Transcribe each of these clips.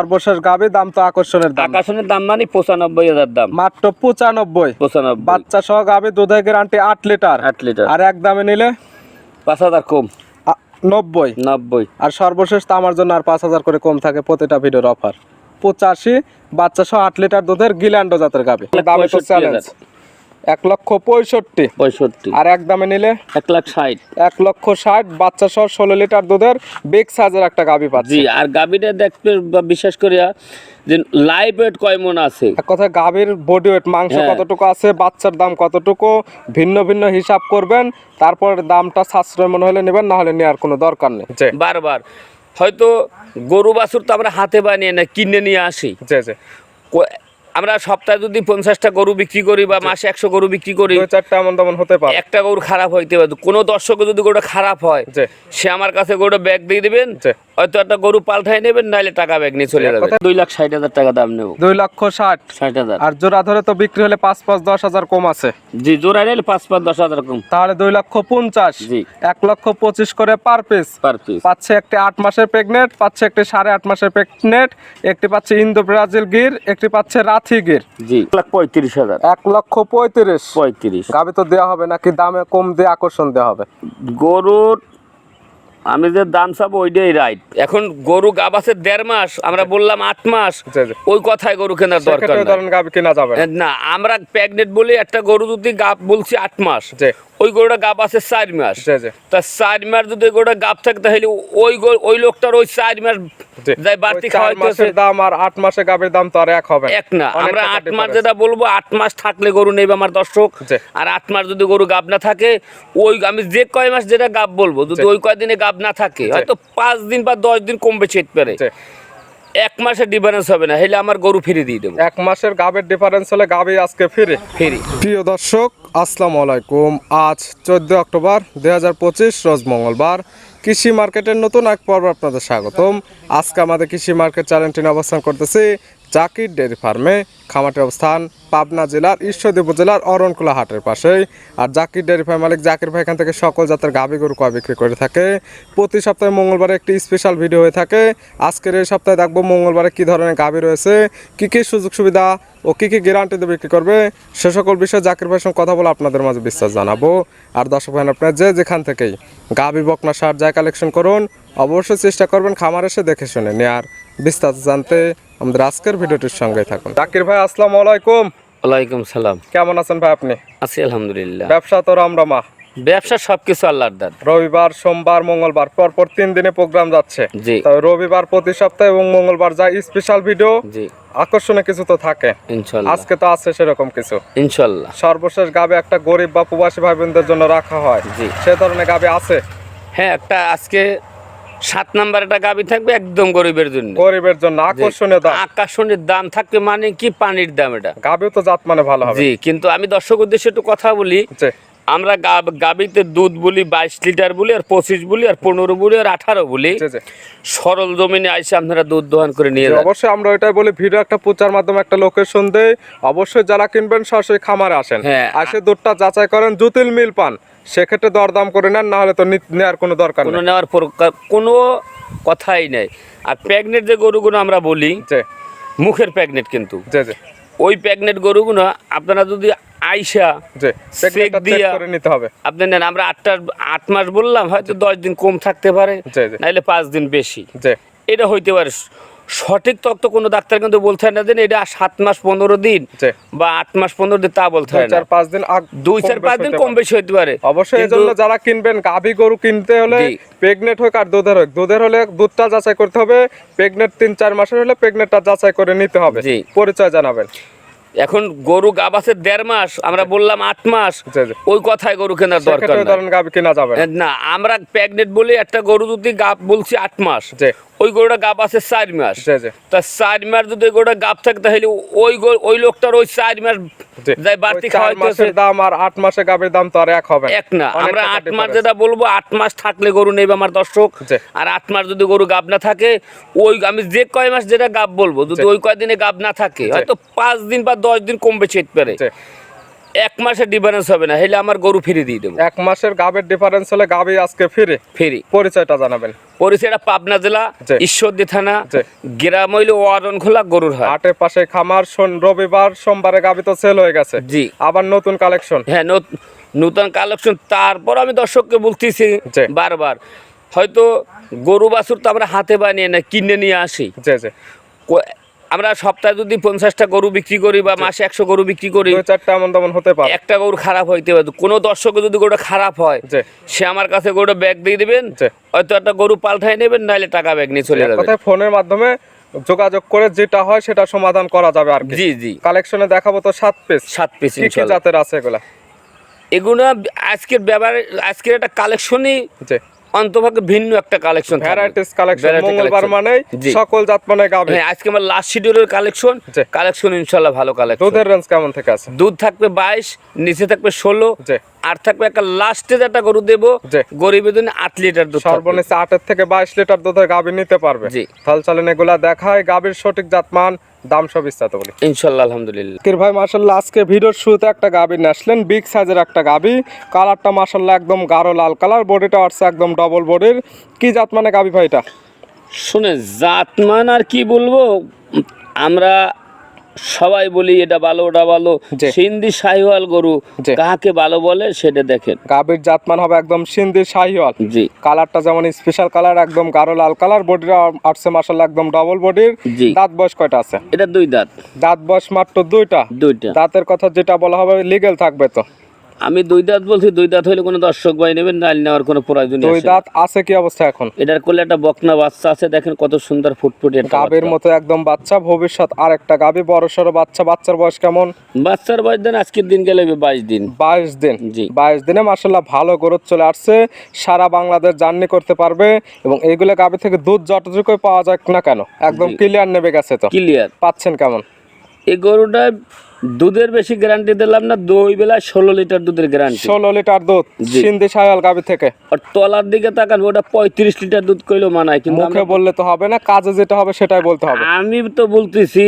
সর্বশেষ গাবি দাম তো আকর্ষণের দাম। আকাশনের দাম মানে পঁচানব্বই হাজার দাম। মাত্র পঁচানব্বই। পঁচানব্বই। বাচ্চা সহ গাবি দুধের গ্যারান্টি আট লিটার। আট লিটার। আর এক দামে নিলে? পাঁচ হাজার কম। নব্বই। নব্বই। আর সর্বশেষ তো আমার জন্য আর পাঁচ হাজার করে কম থাকে প্রতিটা ভিডিওর অফার পঁচাশি বাচ্চা সহ আট লিটার দুধের গিল্যান্ডো জাতের গাবে। দামে তো চ্যালেঞ্জ। এক লক্ষ পঁয়ষট্টি। পঁয়ষট্টি। আর এক দামে নিলে? এক লাখ ষাট। এক লক্ষ ষাট বাচ্চা সহ ষোলো লিটার দুধের বিগ সাইজের একটা গাবি পাচ্ছি। জি আর গাবিটা দেখতে বা বিশ্বাস করিয়া যে লাইভ ওয়েট কয় মন আছে? এক কথা গাভীর বডি ওয়েট মাংস হ্যাঁ। কতটুকু আছে বাচ্চার দাম কতটুকু ভিন্ন ভিন্ন হিসাব করবেন তারপর দামটা সাশ্রয় মনে হলে নেবেন না হলে নেওয়ার কোনো দরকার নেই। জি। বারবার। হয়তো গরু বাছুর তো আমরা হাতে বানিয়ে না কিনে নিয়ে আসি। জি জি। কো- আমরা সপ্তাহে যদি পঞ্চাশটা গরু বিক্রি করি বা মাসে একশো গরু বিক্রি করি। চারটা এমন তেমন হতে পারে। একটা গরু খারাপ হইতে পারে। কোনো দর্শক যদি গরুটা খারাপ হয় সে আমার কাছে গরুটা ব্যাগ দিয়ে দেবেন। হয়তো একটা গরু পাল্টাই নেবেন নাহলে টাকা ব্যাগ নিয়ে চলে যাবে দুই লাখ ষাট হাজার টাকা দাম নেব। দুই লক্ষ ষাট। ষাট হাজার। আর জোড়া ধরে তো বিক্রি হলে পাঁচ পাঁচ দশ হাজার কম আছে। জি জোড়া নিলে পাঁচ পাঁচ দশ হাজার কম। তাহলে দুই লক্ষ পঞ্চাশ। জি। এক লক্ষ পঁচিশ করে পার পিস। Per piece. পাচ্ছে একটি আট মাসের প্রেগনেন্ট পাচ্ছে একটি সাড়ে আট মাসের প্রেগনেন্ট একটি পাচ্ছে ইন্দো ব্রাজিল গির একটি পাচ্ছে রাথি গির। জি। এক লাখ পঁয়ত্রিশ হাজার। এক লক্ষ পঁয়ত্রিশ। পঁয়ত্রিশ। গাবি তো দেওয়া হবে নাকি দামে কম দিয়ে আকর্ষণ দেওয়া হবে? গরুর আমি যে দাম চাবো ওইটাই রাইট এখন গরু গাবাসে দেড় মাস আমরা বললাম আট মাস জি, জি। ওই কথায় গরু কেনার দরকার গাবি না। আমরা প্রেগনেন্ট বলি একটা গরু যদি গাব বলছি আট মাস ওই গরুটা গাব আছে চার মাস। তা চার মাস যদি গরুটা গাব থাকে তাহলে ওই ওই লোকটার ওই চার মাস যাই বাড়তি ওই চার খাওয়াইতে মাসের দাম আর আট মাসের গাবির দাম তো আর এক হবে। এক না। আমরা আট মাস যেটা বলব আট মাস থাকলে গরু নেবে আমার দর্শক। আর আট মাস যদি গরু গাব না থাকে ওই আমি যে কয় মাস যেটা গাব বলব যদি ওই কয় দিনে গাব না থাকে হয়তো পাঁচ দিন বা দশ দিন কম বেশি পারে। এক মাসের ডিফারেন্স হবে না হলে আমার গরু ফিরে দিয়ে দেবো। এক মাসের গাবের ডিফারেন্স হলে গাবে আজকে ফিরে। ফিরি। প্রিয় দর্শক আসসালামু আলাইকুম। আজ চোদ্দ অক্টোবর দুই হাজার পঁচিশ রোজ মঙ্গলবার। কৃষি মার্কেটের নতুন এক পর্ব আপনাদের স্বাগতম। আজকে আমাদের কৃষি মার্কেট চ্যানেলটি অবস্থান করতেছি জাকির ডেয়ারি ফার্মে খামাটের অবস্থান পাবনা জেলার ঈশ্বরদী উপজেলার অরণকুলা হাটের পাশেই। আর জাকির ডেয়ারি ফার্ম মালিক জাকির ভাই এখান থেকে সকল জাতের গাভী গরু, কয় বিক্রি করে থাকে। প্রতি সপ্তাহে মঙ্গলবারে একটি স্পেশাল ভিডিও হয়ে থাকে। আজকের এই সপ্তাহে দেখব মঙ্গলবারে কি ধরনের গাভী রয়েছে, কি কি সুযোগ সুবিধা ও কি কি গ্যারান্টিতে বিক্রি করবে। সে সকল বিষয়ে জাকির ভাইয়ের সঙ্গে কথা বলে আপনাদের মাঝে বিশ্বাস জানাব। আর দর্শক ভাই, আপনার যে যেখান থেকেই গাভী, বকনা, সার যায় কালেকশন করুন, অবশ্যই চেষ্টা করবেন খামার এসে দেখে শুনে নেয়ার। বিস্তারিত জানতে আমাদের আজকের ভিডিওটির সঙ্গে থাকুন। জাকির ভাই আসসালামু আলাইকুম। ওয়ালাইকুম সালাম। কেমন আছেন ভাই আপনি? আছি আলহামদুলিল্লাহ। ব্যবসা তো রামরামা। ব্যবসা সবকিছু আল্লাহর দান। রবিবার সোমবার মঙ্গলবার পর পর তিন দিনে প্রোগ্রাম যাচ্ছে। জি। রবিবার প্রতি সপ্তাহে এবং মঙ্গলবার যা স্পেশাল ভিডিও জি। আকর্ষণীয় কিছু তো থাকে। ইনশাল্লাহ। আজকে তো আছে সেরকম কিছু। ইনশাল্লাহ। সর্বশেষ গাবে একটা গরিব বা প্রবাসী ভাই বোনদের জন্য রাখা হয়। জি। সে ধরনের গাবে আছে? হ্যাঁ একটা আজকে সাত নাম্বার একটা গাবি থাকবে একদম গরিবের জন্য। গরিবের জন্য আকর্ষণীয় দাম। আকাশনের দাম থাকবে মানে কি পানির দাম এটা? গাবেও তো জাত মানে ভালো হবে। জি কিন্তু আমি দর্শক উদ্দেশ্যে একটু কথা বলি। আমরা গাব- গাবিতে দুধ বলি বাইশ লিটার বলি আর পঁচিশ বলি আর পনেরো বলি আর আঠারো বলি সরল জমিনে আইসে আপনারা দুধ দোহান করে নিয়ে যান। অবশ্যই আমরা ওইটাই বলি ভিডিও একটা প্রচার মাধ্যমে একটা লোকেশন দেয় অবশ্যই যারা কিনবেন সরাসরি খামারে আসেন। হ্যাঁ। আসে দুধটা যাচাই করেন জুতিল মিল পান। সেক্ষেত্রে দরদাম করে নেন না হলে তো নেওয়ার কোনো দরকার কোনো নেওয়ার কোনো কথাই নেই। আর প্রেগনেন্ট যে গরুগুলো আমরা বলি জি। মুখের প্রেগনেন্ট কিন্তু। ওই প্রেগনেন্ট গরুগুলো আপনারা যদি আইসা চেক দিয়া- নিতে হবে। আপনি নেন আমরা আটটা আট মাস বললাম হয়তো দশ দিন কম থাকতে পারে নাইলে পাঁচ দিন বেশি। এটা হইতে পারে সঠিক তথ্য কোনো ডাক্তার কিন্তু বলতে না দেন এটা সাত মাস পনেরো দিন বা আট মাস পনেরো দিন তা বলতে হয় চার পাঁচ দিন দুই চার পাঁচ দিন কম বেশি হইতে পারে। অবশ্যই কিন্তু- এজন্য যারা কিনবেন গাভী গরু কিনতে হলে। প্রেগনেন্ট হোক আর দুধের হোক দুধের হলে দুধটা যাচাই করতে হবে প্রেগনেন্ট তিন চার মাসের হলে প্রেগনেন্টটা যাচাই করে নিতে হবে। পরিচয় জানাবেন। এখন গরু গাবাসে দেড় মাস আমরা বললাম আট মাস ওই কথায় গরু কেনার দরকার না। আমরা প্রেগনেন্ট বলি একটা গরু যদি গাব বলছি আট মাস ওই গরুটা গাব আছে চার মাস। তা চার মাস যদি ওই গরুটা গাব থাকে তাহলে ওই গরু- ওই লোকটার ওই চার মাস যাই বাড়তি ওই চার খাওয়াইতে মাসের দাম আর আট মাসের গাভীর দাম তো আর এক হবে এক না। আমরা আট মাস যেটা বলব আট মাস থাকলে গরু নেবে আমার দর্শক। আর আট মাস যদি গরু গাব না থাকে ওই আমি যে কয় মাস যেটা গাব বলব যদি ওই কয় দিনে গাব না থাকে হয়তো পাঁচ দিন বা দশ দিন কম বেশি পারে। এক মাসের ডিফারেন্স হবে না হলে আমার গরু ফিরে দিয়ে দেবো। এক মাসের গাবের ডিফারেন্স হলে গাবে আজকে ফিরে। ফিরি। পরিচয়টা জানাবেন। পরিচয়টা পাবনা জেলা। ঈশ্বরদী থানা। গ্রাম হইল ওয়ারন খোলা গরুর হাট হাটের পাশে খামার শোন- রবিবার সোমবারে গাবি তো সেল হয়ে গেছে জি আবার নতুন কালেকশন হ্যাঁ নতুন কালেকশন তারপর আমি দর্শককে বলতেছি। বারবার হয়তো গরু বাছুর তো আমরা হাতে বানিয়ে না কিনে নিয়ে আসি আমরা সপ্তাহে যদি পঞ্চাশটা গরু বিক্রি করি বা মাসে একশো গরু বিক্রি করি চারটা এমন তেমন হতে পারে। একটা গরু খারাপ হইতে পারে। কোনো দর্শকের যদি গরুটা খারাপ হয় সে আমার কাছে গরুটা ব্যাগ দিয়ে দিবেন। হয়তো একটা গরু পাল্টাই নেবেন নাহলে টাকা ব্যাগ নিয়ে চলে যাবে। ফোনের মাধ্যমে যোগাযোগ করে যেটা হয় সেটা সমাধান করা যাবে আর জি জি। কালেকশনে দেখাবো তো সাত পিস সাত পিস কি জাতের আছে এগুলা? এগুলো আজকের ব্যাপারে আজকের একটা কালেকশনই অন্তভাগে ভিন্ন একটা কালেকশন ভ্যারাইটিস কালেকশন মঙ্গলবার মানে সকল জাত মানে গাবে হ্যাঁ আজকে আমার লাস্ট শিডিউলের কালেকশন কালেকশন ইনশাল্লাহ ভালো কালেকশন দুধের রেঞ্জ কেমন থেকে আছে? দুধ থাকবে বাইশ নিচে থাকবে ষোলো জি। আর থাকবে একটা লাস্টে যেটা গরু দেবো। গরিবের জন্য আট লিটার দুধ। সর্বনিম্ন আটের থেকে বাইশ লিটার দুধের গাভী নিতে পারবে। জি। তাহলে চলেন এগুলা দেখায় গাভীর সঠিক জাতমান দাম সব বিস্তারিত বলি। ইনশাল্লাহ আলহামদুলিল্লাহ। কির ভাই মার্শাল্লাহ আজকে ভিডিওর শুরুতে একটা গাভী নিয়ে আসলেন বিগ সাইজের একটা গাভী কালারটা মার্শাল্লাহ একদম গাঢ় লাল কালার বডিটা আসছে একদম ডবল বডির কি জাত মানে গাভী ভাই এটা? শুনে জাতমান আর কি বলব আমরা সবাই বলি এটা ভালো ওটা ভালো। সিন্ধি শাহিওয়াল গরু কাকে ভালো বলে সেটা দেখেন। গাভীর জাতমান হবে একদম সিন্ধি শাহিওয়াল। জি। কালারটা যেমন স্পেশাল কালার একদম গাঢ় লাল কালার বডিটা আটশো মাসাল একদম ডবল বডির। দাঁত বয়স কয়টা আছে? এটা দুই দাঁত। দাঁত বয়স মাত্র দুইটা। দুইটা। দাঁতের কথা যেটা বলা হবে লিগেল থাকবে তো। আমি দুই দাঁত বলছি দুই দাঁত হইলে কোনো দর্শক ভাই নেবেন না নেওয়ার কোনো প্রয়োজন নেই দুই দাঁত আছে কি অবস্থা এখন? এটার কোলে একটা বকনা বাচ্চা আছে দেখেন কত সুন্দর ফুটফুটে গাভীর মতো একদম বাচ্চা ভবিষ্যৎ আর একটা গাভী বড় সড়ো বাচ্চা বাচ্চার বয়স কেমন? বাচ্চার বয়স দেন আজকের দিন গেলে বাইশ দিন। বাইশ দিন। জি। বাইশ দিনে মার্শাল্লাহ ভালো গ্রোথ চলে আসছে সারা বাংলাদেশ জার্নি করতে পারবে এবং এইগুলো গাভী থেকে দুধ যতটুকু পাওয়া যাক না কেন একদম ক্লিয়ার নেবে গেছে তো। ক্লিয়ার পাচ্ছেন কেমন? এই গরুটা দুধের বেশি গ্যারান্টি দিলাম না দুই বেলা ষোলো লিটার দুধের গ্যারান্টি ষোলো লিটার দুধ। সিন্ধি সায়াল গাভী থেকে। আর তলার দিকে তাকান ওটা পঁয়ত্রিশ লিটার দুধ কইলেও মানায় কিন্তু মুখে বললে তো হবে না কাজে যেটা হবে সেটাই বলতে হবে। আমি তো বলতেছি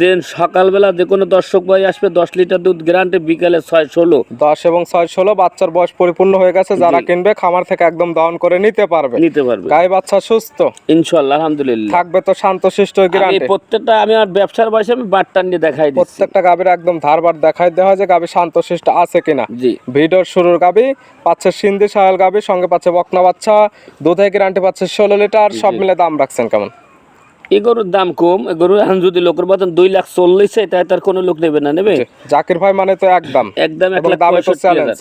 যে সকালবেলা যে কোনো দর্শক ভাই আসবে দশ লিটার দুধ গ্যারান্টি বিকালে ছয় ষোলো। দশ এবং ছয় ষোলো বাচ্চার বয়স পরিপূর্ণ হয়ে গেছে যারা কিনবে খামার থেকে একদম দহন করে নিতে পারবে। নিতে পারবে। গাই বাচ্চা সুস্থ। ইনশাল্লাহ আলহামদুলিল্লাহ। থাকবে তো শান্তশিষ্ট গ্যারান্টি প্রত্যেকটা আমি আর ব্যবসার বয়সে আমি বাট্টার নিয়ে দেখাই দিচ্ছি। প্রত্যেকটা গাভীর একদম ধারবার দেখাই দেওয়া হয় যে গাভী শান্তশিষ্ট আছে কিনা। জি। ভিডিওর শুরুর গাভী পাচ্ছে সিন্ধি সায়াল গাভী সঙ্গে পাচ্ছে বকনা বাচ্চা দুধে গ্যারান্টি পাচ্ছে ষোলো লিটার সব মিলে দাম রাখছেন কেমন? এই গরুর দাম কম এই গরুর এখন যদি লোকের বাতন দুই লাখ চল্লিশ তাই তার কোনো লোক নেবে না নেবে? জাকির ভাই মানে তো একদম একদম এক লাখ দামে তো চ্যালেঞ্জ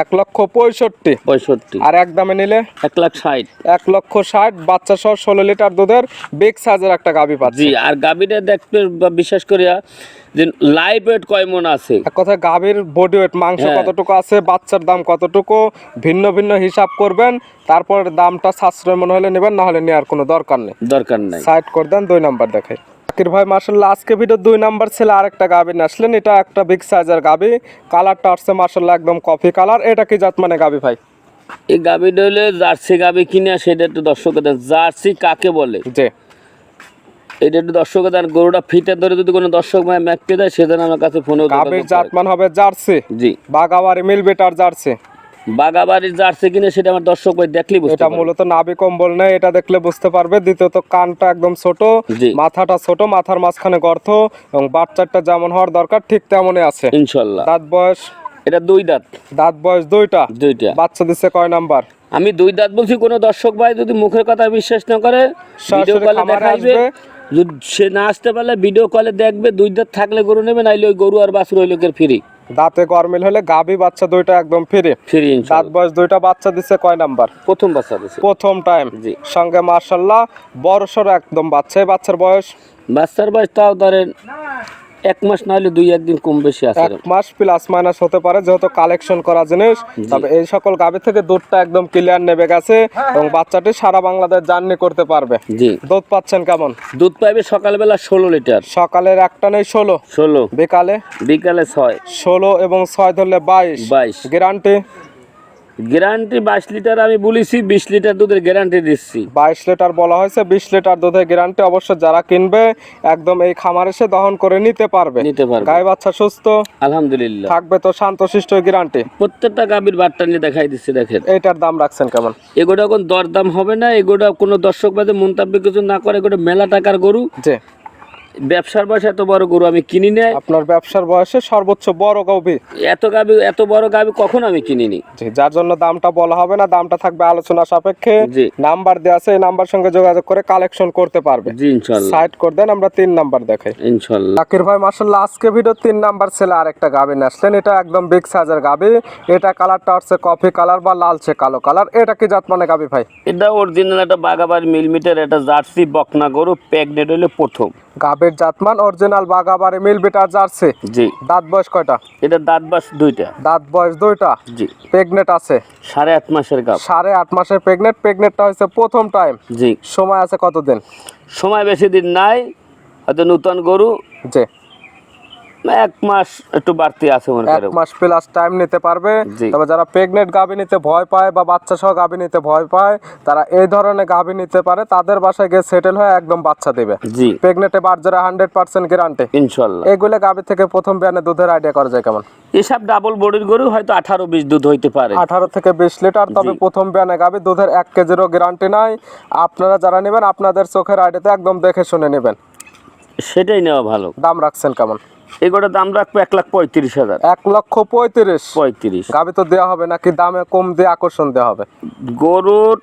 এক লক্ষ পঁয়ষট্টি। পঁয়ষট্টি। আর এক দামে নিলে? এক লাখ ষাট। এক লক্ষ ষাট বাচ্চা সহ ষোলো লিটার দুধের বিগ সাইজের একটা গাভী পাচ্ছে। আর গাভীটা দেখবে বা বিশ্বাস করিয়া যে লাইভ ওয়েট কয় মন আছে? এক কথায় গাভীর বডি ওয়েট মাংস হ্যাঁ। কতটুকু আছে বাচ্চার দাম কতটুকু ভিন্ন ভিন্ন হিসাব করবেন তারপর দামটা সাশ্রয় মনে হলে নেবেন না হলে নেওয়ার কোনো দরকার নেই। দরকার নাই। সাইড করে দেন দুই নাম্বার দেখাই। জাকির ভাই মার্শাল্লাহ আজকে ভিডিও দুই নাম্বার ছেলে আরেকটা গাভী আসলেন। এটা একটা বিগ সাইজের গাভী কালারটা আসছে মার্শাল্লাহ একদম কফি কালার এটা কি জাত মানে গাভী ভাই? এই গাভীটা হলে জার্সি গাভী কিনে সেটা একটু দর্শকের দেন জার্সি কাকে বলে? যে এটা একটু দর্শকের দেন গরুটা ফিটে ধরে যদি কোনো দর্শক ভাই ম্যাক পেয়ে দেয় সেজন্য আমার কাছে ফোনে গাভীর জাতমান হবে জার্সি। জি। বাগাবাড়ি মিল বেটার জার্সি। বাগাবাড়ির জার্সি কিনে সেটা আমার দর্শক ভাই দেখলেই বুঝতে এটা। মূলত নাভি কম্বল নেই এটা দেখলে বুঝতে পারবে। দ্বিতীয়ত কানটা একদম ছোট মাথাটা ছোট মাথার মাঝখানে গর্ত এবং বাচ্চাটা যেমন হওয়ার দরকার ঠিক তেমনই আছে। ইনশাল্লাহ। দাঁত বয়স? এটা দুই দাঁত। দাঁত বয়স দুইটা? দুইটা। বাচ্চা দিচ্ছে কয় নাম্বার? আমি দুই দাঁত বলছি কোনো দর্শক ভাই যদি মুখের কথা বিশ্বাস না করে ভিডিও কলে দেখাইবে। যদি সে না আসতে পারলে ভিডিও কলে দেখবে দুই দাঁত থাকলে গরু নেবে নাইলে ওই গরু আর বাছুর ওই লোকের ফ্রি দাঁতে গরমিল হলে গাভী বাচ্চা দুইটা একদম ফ্রি ফ্রি দাঁত বয়স দুইটা বাচ্চা দিছে কয় নাম্বার? প্রথম বাচ্চা দিছে। প্রথম টাইম জি। সঙ্গে মার্শাল্লাহ বড় সড়ো একদম বাচ্চা। এই বাচ্চার বয়স? বাচ্চার বয়স তাও ধরেন এক মাস না হলে দুই একদিন কম বেশি আছে এক মাস প্লাস মাইনাস হতে পারে যেহেতু কালেকশন করা জিনিস। তবে এই সকল গাভী থেকে দুধটা একদম ক্লিয়ার নেবে গেছে এবং বাচ্চাটি সারা বাংলাদেশ জার্নি করতে পারবে। জি। দুধ পাচ্ছেন কেমন? দুধ পাইবে সকালবেলা ষোলো লিটার সকালের একটা নেই ষোলো। ষোলো। বিকালে? বিকালে ছয়। ষোলো এবং ছয় ধরলে বাইশ। বাইশ। গ্যারান্টি গ্যারান্টি বাইশ লিটার আমি বলেছি বিশ লিটার দুধের গ্যারান্টি দিচ্ছি। বাইশ লিটার বলা হয়েছে বিশ লিটার দুধের গ্যারান্টি অবশ্য যারা কিনবে একদম এই খামার এসে দহন করে নিতে পারবে। নিতে পারবে। গায়ে বাচ্চা সুস্থ। আলহামদুলিল্লাহ। থাকবে তো শান্তশিষ্ট গ্যারান্টি। প্রত্যেকটা গাভীর বাট্টা নিয়ে দেখাই দিচ্ছি দেখেন। এটার দাম রাখছেন কেমন? এগুলো এখন দরদাম হবে না এগুলো কোনো দর্শক বাদে মন্তব্য কিছু না করে এগুলো মেলা টাকার গরু। জি। ব্যবসার বয়সে এত বড় গরু আমি কিনি নাই। আপনার ব্যবসার বয়সে সর্বোচ্চ বড় গভীর এত গাবি এত বড় গাবি কখনো আমি কিনিনি। জি যার জন্য দামটা বলা হবে না দামটা থাকবে আলোচনা সাপেক্ষে। জি। নাম্বার দেওয়া আছে এই নাম্বার সঙ্গে যোগাযোগ করে কালেকশন করতে পারবে। জি ইনশাল্লাহ। সাইড করে দেন আমরা তিন নাম্বার দেখাই। ইনশাল্লাহ। জাকির ভাই মার্শাল্লাহ আজকে ভিডিও তিন নাম্বার ছেলে আরেকটা গাবি নিয়ে আসলেন। এটা একদম বিগ সাইজের গাবি এটা কালারটা হচ্ছে কফি কালার বা লালচে কালো কালার এটা কি জাত মানে গাবি ভাই? এটা অরিজিনাল একটা বাগাবার মিলমিটার এটা জার্সি বকনা গরু প্রেগনেন্ট হলে প্রথম। গাবির জাতমান অরিজিনাল বাগাবারে মিল বিটার জার্সি। জি। দাঁত বয়স কয়টা? এটা দাঁত বয়স দুইটা। দাঁত বয়স দুইটা? জি। প্রেগনেট আছে? সাড়ে আট মাসের গাব সাড়ে আট মাসের প্রেগনেট প্রেগনেটটা হচ্ছে প্রথম টাইম জি। সময় আছে কতদিন? সময় বেশি দিন নাই হয়তো নতুন গরু। যে এক মাস একটু বাড়তি আছে মনে এক মাস প্লাস টাইম নিতে পারবে। তবে যারা প্রেগনেন্ট গাভী নিতে ভয় পায় বা বাচ্চা সহ গাভী নিতে ভয় পায় তারা এই ধরনের গাভী নিতে পারে তাদের বাসায় গিয়ে সেটেল হয়ে একদম বাচ্চা দেবে। জি। প্রেগনেন্টে বাচ্চারা হান্ড্রেড পার্সেন্ট গ্যারান্টি ইনশাল্লাহ। এগুলো গাভী থেকে প্রথম বিয়ানে দুধের আইডিয়া করা যায় কেমন? এসব ডাবল বডির গরু হয়তো আঠারো বিশ দুধ হইতে পারে। আঠারো থেকে বিশ লিটার তবে প্রথম বিয়ানে গাভী দুধের এক কেজিরও গ্যারান্টি নাই। আপনারা যারা নেবেন আপনাদের চোখের আইডিয়াতে একদম দেখে শুনে নেবেন। সেটাই নেওয়া ভালো। দাম রাখছেন কেমন? এগুলোর দাম রাখব এক লাখ পঁয়ত্রিশ হাজার। এক লক্ষ পঁয়ত্রিশ। পঁয়ত্রিশ। গাভী তো দেওয়া হবে নাকি দামে কম দিয়ে আকর্ষণ দেওয়া হবে? গরুর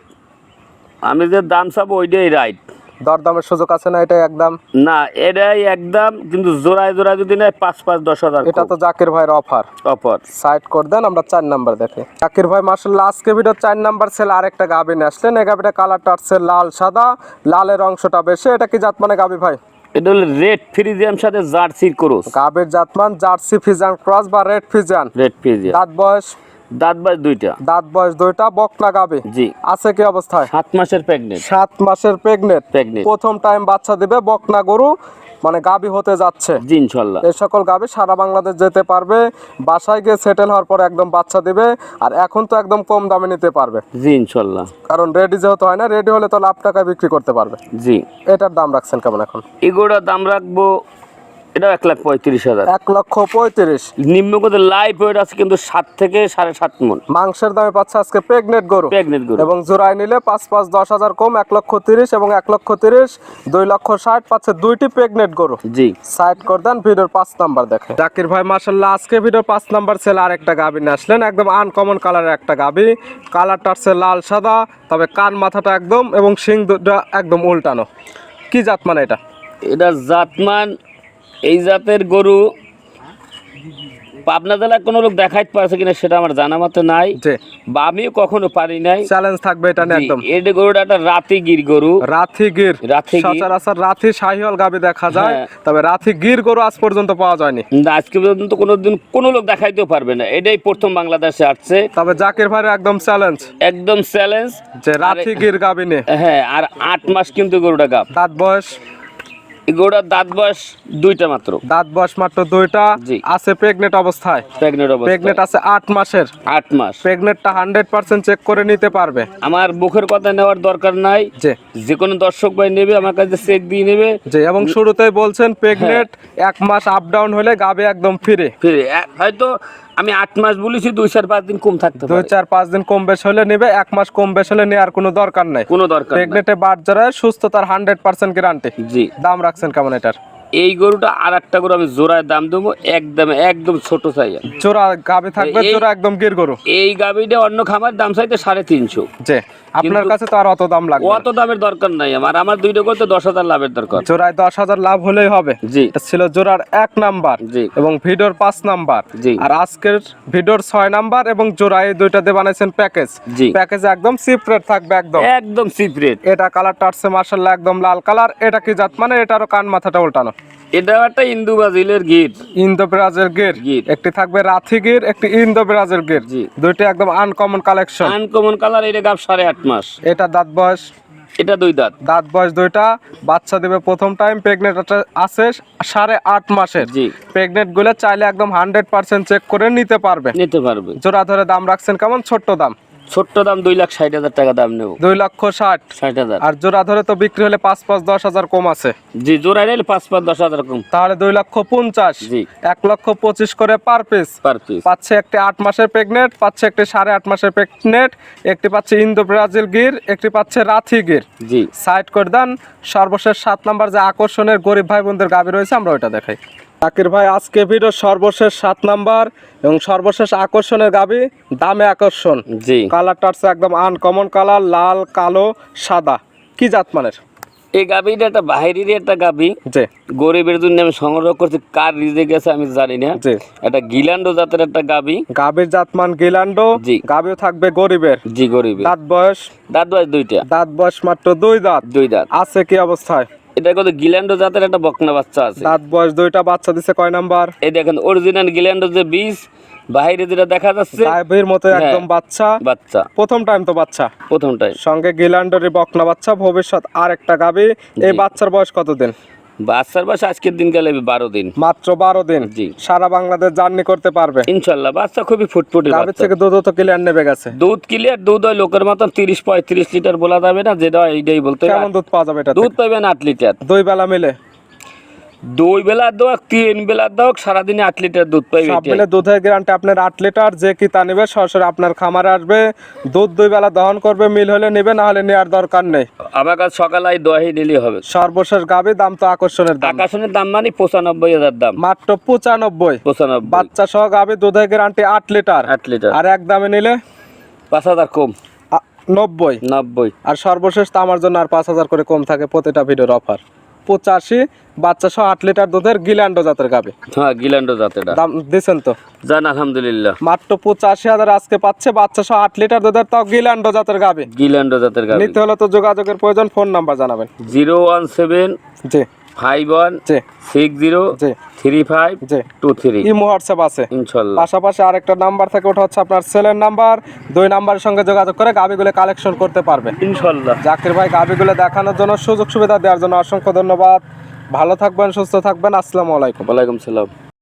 আমি যে দাম চাবো ওইটাই রাইট দরদামের সুযোগ আছে না এটা একদম না এটাই একদম কিন্তু জোড়ায় জোড়ায় যদি নেয় পাঁচ পাঁচ দশ হাজার এটা তো জাকির ভাইয়ের অফার। অফার। সাইড করে দেন আমরা চার নাম্বার দেখি। জাকির ভাই মার্শাল্লাহ আজকে ভিডিও চার নাম্বার ছেলে আরেকটা গাবি নিয়ে আসলেন। এই গাবিটা কালারটা আসছে লাল সাদা লালের অংশটা বেশি। এটা কি জাত মানে গাবি ভাই? এটা হলো রেড ফ্রিজিয়াম সাথে জার্সির ক্রস। গাবির জাতমান জার্সি ফিজান ক্রস বা রেড ফিজান রেড ফিজিয়ান দাঁত বয়স দাঁত বাজ দুইটা। দাঁত বয়স দুইটা বকনা গাবি জি। আছে কি অবস্থায়? সাত মাসের প্রেগনেন্ট সাত মাসের প্রেগনেন্ট প্রেগনেন্ট প্রথম টাইম বাচ্চা দিবে বকনা গরু মানে গাবি হতে যাচ্ছে। জি ইনশাল্লাহ। এই সকল গাবি সারা বাংলাদেশ যেতে পারবে বাসায় গিয়ে সেটেল হওয়ার পর একদম বাচ্চা দিবে আর এখন তো একদম কম দামে নিতে পারবে। জি ইনশাল্লাহ। কারণ রেডি যেহেতু হয় না রেডি হলে তো লাভ টাকা বিক্রি করতে পারবে। জি। এটার দাম রাখছেন কেমন এখন? এগুলোর দাম রাখব এটাও এক লাখ পঁয়ত্রিশ হাজার। এক লক্ষ পঁয়ত্রিশ। নিম্নগত লাইভ ওয়েট আছে কিন্তু সাত থেকে সাড়ে সাত মন। মাংসের দামে পাচ্ছে আজকে প্রেগনেন্ট গরু। প্রেগনেন্ট গরু। এবং জোড়ায় নিলে পাঁচ পাঁচ দশ হাজার কম এক লক্ষ তিরিশ এবং এক লক্ষ তিরিশ দুই লক্ষ ষাট পাচ্ছে দুইটি প্রেগনেন্ট গরু। জি। সাইড করে দেন ভিডিওর পাঁচ নাম্বার দেখে। জাকির ভাই মার্শাল্লাহ আজকে ভিডিওর পাঁচ নাম্বার ছেলে আর একটা গাবি নিয়ে আসলেন। একদম আনকমন কালারের একটা গাবি। কালারটা হচ্ছে লাল সাদা তবে কান মাথাটা একদম এবং শিং দুটা একদম উল্টানো। কি জাত মানে এটা? এটা জাতমান এই জাতের গরু পাবনা জেলায় কোনো লোক দেখাইতে পারছে কিনা সেটা আমার জানা মতো নাই বা আমিও কখনো পারি নাই। চ্যালেঞ্জ থাকবে এটা নিয়ে একদম। এটা গরুটা একটা রাতি গির। গরু রাথি গির সচরাচর রাথি শাহিওয়াল গাবি দেখা যায় হ্যাঁ। তবে রাথি গির আজ পর্যন্ত পাওয়া যায়নি। কিন্তু আজকে পর্যন্ত কোনোদিন কোনো লোক দেখাইতেও পারবে না। এটাই প্রথম বাংলাদেশে আসছে। তবে জাকির ভাই একদম চ্যালেঞ্জ একদম চ্যালেঞ্জ যে রাথি গির গাবি হ্যাঁ আর আট মাস কিন্তু গরুটা গাপ দাঁত বয়স এই গরুটার দাঁত বয়স দুইটা মাত্র। দাঁত বয়স মাত্র দুইটা। আছে প্রেগনেন্ট অবস্থায়। প্রেগনেন্ট প্রেগনেন্ট অবস্থা আছে আট মাসের। আট মাস। প্রেগনেন্টটা হান্ড্রেড পার্সেন্ট চেক করে নিতে পারবে। আমার মুখের কথা নেওয়ার দরকার নাই। যে যে কোনো দর্শক ভাই নেবে আমার কাছে চেক দিয়ে নেবে। যে এবং শুরুতেই বলছেন প্রেগনেন্ট এক মাস আপ ডাউন হলে গাবে একদম ফিরে ফিরে হয়তো আমি আট মাস বলেছি দুই চার পাঁচ দিন কম থাকতে দুই চার পাঁচ দিন কম বেশ হলে নেবে এক মাস কম বেশ হলে নেওয়ার কোনো দরকার নাই। কোনো দরকার প্রেগনেটে বাদ যারা সুস্থতার হান্ড্রেড পার্সেন্ট গ্যারান্টি জি। দাম রাখছেন কেমন এটার? এই গরুটা আর একটা গরু আমি জোড়ায় দাম দেবো একদম একদম ছোট চাই জোড়া গাবে থাকবে জোড়া একদম গির গরু। এই গাবিটা অন্য খামার দাম চাইতে সাড়ে তিনশো। আপনার কাছে তো আর অত দাম লাগবে অত দামের দরকার নাই আমার আমার দুইটা করতে দশ হাজার লাভের দরকার। জোড়ায় দশ হাজার লাভ হলেই হবে। জি। ছিল জোড়ার এক নাম্বার জি। এবং ভিডিওর পাঁচ নাম্বার। জি। আর আজকের ভিডিওর ছয় নাম্বার এবং জোড়া এই দুইটা দিয়ে বানাইছেন প্যাকেজ। জি। প্যাকেজে একদম সিপ রেট থাকবে একদম। একদম সিপ্রেট এটা কালারটা আসছে মার্শাল্লাহ একদম লাল কালার এটা কি জাত মানে এটারও কান মাথাটা উল্টানো। এটাও একটা ইন্দু বাজিলের গিট ইন্দো ব্রাজের গির গির। একটি থাকবে রাথি গির একটি ইন্দো ব্রাজের গির জি। দুইটি একদম আনকমন কালেকশন আনকমন কালার এটা গাব সাড়ে আট মাস। এটা দাঁত বয়স? এটা দুই দাঁত। দাঁত বয়স দুইটা বাচ্চা দেবে প্রথম টাইম প্রেগনেন্ট আছে সাড়ে আট মাসের। জি। প্রেগনেন্টগুলো চাইলে একদম হান্ড্রেড পার্সেন্ট চেক করে নিতে পারবে। নিতে পারবে। জোড়া ধরে দাম রাখছেন কেমন? ছোট্ট দাম। ছোট্ট দাম দুই লাখ ষাট হাজার টাকা দাম নেব। দুই লক্ষ ষাট। ষাট হাজার। আর জোড়া ধরে তো বিক্রি হলে পাঁচ পাঁচ দশ হাজার কম আছে। জি জোড়া নিলে পাঁচ পাঁচ দশ হাজার কম। তাহলে দুই লক্ষ পঞ্চাশ। জি। এক লক্ষ পঁচিশ করে পার পিস। Per piece. পাচ্ছে একটি আট মাসের প্রেগনেন্ট পাচ্ছে একটি সাড়ে আট মাসের প্রেগনেন্ট একটি পাচ্ছে ইন্দো ব্রাজিল গির একটি পাচ্ছে রাথি গির। জি। সাইড করে দেন সর্বশেষ সাত নাম্বার যে আকর্ষণের গরিব ভাই বোনদের গাবি রয়েছে আমরা ওইটা দেখাই। জাকির ভাই আজকে ভিডিও সর্বশেষ সাত নাম্বার এবং সর্বশেষ আকর্ষণের গাবি দামে আকর্ষণ। জি। কালারটা হচ্ছে একদম আনকমন কালার লাল কালো সাদা। কি জাত মানের? এই গাবিটা একটা বাহিরের একটা গাবি। জি। গরিবের জন্য আমি সংগ্রহ করছি কার রিজে গেছে আমি জানি না। জি। একটা গিলান্ডো জাতের একটা গাবি। গাবির জাতমান গিলান্ডো জি। গাবিও থাকবে গরিবের। জি গরিবের। দাঁত বয়স? দাঁত বয়স দুইটা। দাঁত বয়স মাত্র দুই দাঁত। দুই দাঁত। আছে কি অবস্থায়? এটা কত গিল্যান্ডো জাতের একটা বকনা বাচ্চা আছে। দাঁত বয়স দুইটা বাচ্চা দিছে কয় নাম্বার? এই দেখেন অরিজিনাল গিল্যান্ডো যে বীজ বাইরে যেটা দেখা যাচ্ছে গায়েবের মতো হ্যাঁ। একদম বাচ্চা। বাচ্চা। প্রথম টাইম তো বাচ্চা। প্রথম টাইম সঙ্গে গিল্যান্ডোর বকনা বাচ্চা ভবিষ্যৎ আর একটা গাবি। এই বাচ্চার বয়স কতদিন? বাচ্চার বয়স আজকের দিন গেলে বারো দিন। মাত্র বারো দিন? জি। সারা বাংলাদেশ জার্নি করতে পারবে? ইনশাল্লাহ বাচ্চা খুবই ফুটফুটে বাচ্চা। থেকে দুধ তো ক্লিয়ার নেবে গেছে। দুধ ক্লিয়ার দুধ হয় লোকের মতন তিরিশ পঁয়ত্রিশ লিটার বলা যাবে না যেটা এইটাই বলতে। কেমন দুধ পাওয়া যাবে এটা দুধ পাবেন আট লিটার দুই বেলা মিলে? দুই বেলা দেওয়া তিন বেলা দেওয়া সারাদিনে আট লিটার দুধ পাইবে সব দুধের গ্যারান্টি আপনার আট লিটার যে কি তা নেবে সরাসরি আপনার খামারে আসবে। দুধ দুই বেলা দহন করবে মিল হলে নেবে না হলে নেওয়ার দরকার নেই। আমার কাছে সকালে দোয়াই নিলে হবে। সর্বশেষ গাবি দাম তো আকর্ষণের দাম। আকাশনের দাম মানে পঁচানব্বই হাজার দাম। মাত্র পঁচানব্বই। পঁচানব্বই। বাচ্চা সহ গাবি দুধের গ্যারান্টি আট লিটার। আট লিটার। আর এক দামে নিলে? পাঁচ হাজার কম। নব্বই। নব্বই। আর সর্বশেষ তো আমার জন্য আর পাঁচ হাজার করে কম থাকে প্রতিটা ভিডিওর অফার। পঁচাশি বাচ্চা সহ আট লিটার দুধের গিল্যান্ডো জাতের গাবে হ্যাঁ গিল্যান্ডো জাতের দাম দিচ্ছেন তো? জান আলহামদুলিল্লাহ। মাত্র পঁচাশি হাজার আজকে পাচ্ছে বাচ্চা সহ আট লিটার দুধের তাও গিল্যান্ডো জাতের গাবে গিল্যান্ডো জাতের গাবে নিতে হলে তো যোগাযোগের প্রয়োজন ফোন নাম্বার জানাবেন। জিরো ওয়ান সেভেন জি। Five one six zero three five two three. Imo WhatsApp আছে। ইনশাল্লাহ। পাশাপাশি আরেকটা নাম্বার থাকে ওটা হচ্ছে আপনার সেলের নাম্বার। দুই নাম্বারের সঙ্গে যোগাযোগ করে গাবিগুলো কালেকশন করতে পারবেন ইনশাল্লাহ। জাকির ভাই গাবিগুলো দেখানোর জন্য সুযোগ সুবিধা দেওয়ার জন্য অসংখ্য ধন্যবাদ। ভালো থাকবেন সুস্থ থাকবেন। আসসালামু আলাইকুম। ওয়ালাইকুম সালাম।